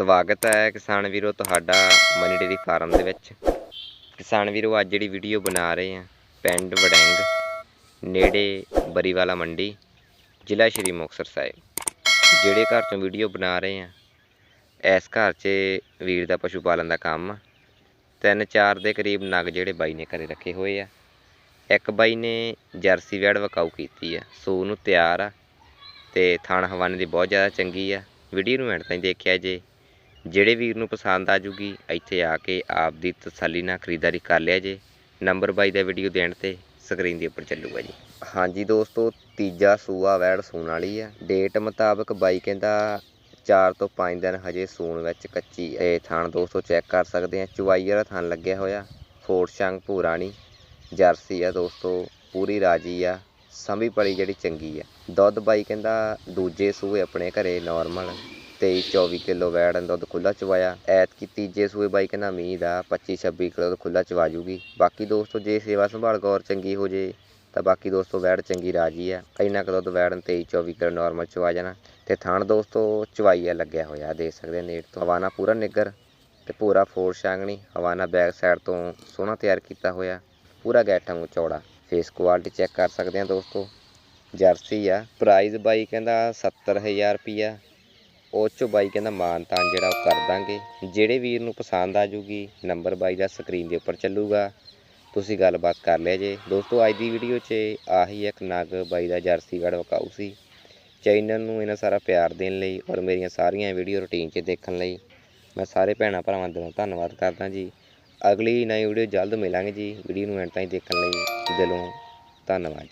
ਸਵਾਗਤ ਹੈ ਕਿਸਾਨ ਵੀਰੋ ਤੁਹਾਡਾ ਮਨੀ ਡੇਰੀ ਫਾਰਮ ਦੇ ਵਿੱਚ। ਕਿਸਾਨ ਵੀਰੋ, ਅੱਜ ਜਿਹੜੀ ਵੀਡੀਓ ਬਣਾ ਰਹੇ ਆ ਪਿੰਡ ਵੜੈਂਗ, ਨੇੜੇ ਬਰੀਵਾਲਾ ਮੰਡੀ, ਜ਼ਿਲ੍ਹਾ ਸ਼੍ਰੀ ਮੁਕਤਸਰ ਸਾਹਿਬ। ਜਿਹੜੇ ਘਰ ਚੋਂ ਵੀਡੀਓ ਬਣਾ ਰਹੇ ਆ ਇਸ ਘਰ 'ਚ ਵੀਰ ਦਾ ਪਸ਼ੂ ਪਾਲਣ ਦਾ ਕੰਮ ਆ। ਤਿੰਨ ਚਾਰ ਦੇ ਕਰੀਬ ਨਗ ਜਿਹੜੇ ਬਾਈ ਨੇ ਘਰੇ ਰੱਖੇ ਹੋਏ ਆ। ਇੱਕ ਬਾਈ ਨੇ ਜਰਸੀ ਵੈੜ ਵਕਾਊ ਕੀਤੀ ਆ, ਸੋ ਨੂੰ ਤਿਆਰ ਆ ਤੇ ਥਾਣ ਹਵਾਨੇ ਦੀ ਬਹੁਤ ਜ਼ਿਆਦਾ ਚੰਗੀ ਆ। ਵੀਡੀਓ ਨੂੰ ਐਂਡ ਤਾਈਂ ਦੇਖਿਆ ਜੇ। ਜਿਹੜੇ ਵੀਰ ਨੂੰ ਪਸੰਦ ਆ ਜੂਗੀ, ਇੱਥੇ ਆ ਕੇ ਆਪ ਦੀ ਤਸੱਲੀ ਨਾਲ ਖਰੀਦਦਾਰੀ ਕਰ ਲਿਆ ਜੇ। ਨੰਬਰ ਬਾਈ ਦਾ ਵੀਡੀਓ ਦੇਣ ਤੇ ਸਕਰੀਨ ਦੇ ਉੱਪਰ ਚੱਲੂਗਾ ਜੀ। ਹਾਂਜੀ ਦੋਸਤੋ, ਤੀਜਾ ਸੂਆ ਵੈੜ ਸੂਣ ਵਾਲੀ ਆ। ਡੇਟ ਮੁਤਾਬਕ ਬਾਈ ਕਹਿੰਦਾ 4 ਤੋਂ 5 ਦਿਨ ਹਜੇ ਸੂਣ ਵਿੱਚ ਕੱਚੀ ਇਹ ਥਣ ਦੋਸਤੋ ਚੈੱਕ ਕਰ ਸਕਦੇ ਆ। ਚੁਵਾਈ ਵਾਲਾ ਥਣ ਲੱਗਿਆ ਹੋਇਆ। ਫੋਰਟ ਸ਼ੰਗ ਭੂਰਾਣੀ ਜਰਸੀ ਆ ਦੋਸਤੋ। ਪੂਰੀ ਰਾਜੀ ਆ। ਸੰਭੀ ਪਲੀ ਜਿਹੜੀ ਚੰਗੀ ਆ। ਦੁੱਧ ਬਾਈ ਕਹਿੰਦਾ ਦੂਜੇ ਸੂਏ ਆਪਣੇ ਘਰੇ ਨਾਰਮਲ 23 24 ਕਿਲੋ ਵੈੜ ਦੁੱਧ ਖੁੱਲਾ ਚਵਾਇਆ। ਐਤ ਐਤਕੀ ਤੀਜੇ ਸੂਏ ਬਾਈ ਕਹਿੰਦਾ ਮੀਂਹ ਦਾ 25 26 ਕਿਲੋ ਖੁੱਲਾ ਚਵਾ ਜੂਗੀ। ਬਾਕੀ ਦੋਸਤੋ ਜੇ ਸੇਵਾ ਸੰਭਾਲ ਗੌਰ ਚੰਗੀ ਹੋ ਜੇ, ਤਾਂ ਬਾਕੀ ਦੋਸਤੋ ਵੈੜ ਚੰਗੀ ਰਾਜੀ ਆ। ਇੰਨਾ ਕੁ ਦੁੱਧ ਵੈੜ 23 24 ਕਿਲੋ ਨਾਰਮਲ ਚਵਾ ਜਾਣਾ। ਤੇ ਥਣ ਦੋਸਤੋ ਚਵਾਈਆ ਲੱਗਿਆ ਹੋਇਆ, ਦੇਖ ਸਕਦੇ ਨੇੜ ਤੋਂ। ਹਵਾਨਾ ਪੂਰਾ ਨਿੱਗਰ ਤੇ ਪੂਰਾ ਫੋਰ ਸ਼ਾਂਗਣੀ ਹਵਾਨਾ ਬੈਕ ਸਾਈਡ ਤੋਂ ਸੋਹਣਾ ਤਿਆਰ ਕੀਤਾ ਹੋਇਆ, ਪੂਰਾ ਗੈਠਾਂ ਨੂੰ ਚੌੜਾ। ਫੇਸ ਕੁਆਲਿਟੀ ਚੈੱਕ ਕਰ ਸਕਦੇ ਆ ਦੋਸਤੋ। ਜਰਸੀ ਆ ਪ੍ਰਾਈਸ ਬਾਈ ਕਹਿੰਦਾ 70000 ਰੁਪਿਆ ਉਹ ਚੋਂ ਬਾਈ ਕਹਿੰਦਾ ਮਾਨ ਮਾਨਤਾਨ ਜਿਹੜਾ ਉਹ ਕਰ ਦਾਂਗੇ। ਜਿਹੜੇ ਵੀਰ ਨੂੰ ਪਸੰਦ ਆ ਜੂਗੀ, ਨੰਬਰ ਬਾਈ ਦਾ ਸਕਰੀਨ ਦੇ ਉੱਪਰ ਚੱਲੂਗਾ। ਤੁਸੀਂ ਗੱਲਬਾਤ ਕਰ ਲਿਆ ਜੇ। ਦੋਸਤੋ, ਅੱਜ ਦੀ ਵੀਡੀਓ 'ਚ ਆਹੀ ਇੱਕ ਨਗ ਬਾਈ ਦਾ ਜਰਸੀ ਗੜ ਵਕਾਊ ਸੀ। ਚੈਨਲ ਨੂੰ ਇਹਨਾਂ ਸਾਰਾ ਪਿਆਰ ਦੇਣ ਲਈ ਔਰ ਮੇਰੀਆਂ ਸਾਰੀਆਂ ਵੀਡੀਓ ਰੁਟੀਨ 'ਚ ਦੇਖਣ ਲਈ ਮੈਂ ਸਾਰੇ ਭੈਣਾਂ ਭਰਾਵਾਂ ਦਾ ਧੰਨਵਾਦ ਕਰਦਾ ਜੀ। ਅਗਲੀ ਨਵੀਂ ਵੀਡੀਓ ਜਲਦ ਮਿਲਾਂਗੇ ਜੀ। ਵੀਡੀਓ ਨੂੰ ਐਂਡ ਤਾਈਂ ਦੇਖਣ ਲਈ ਦਿਲੋਂ ਧੰਨਵਾਦ।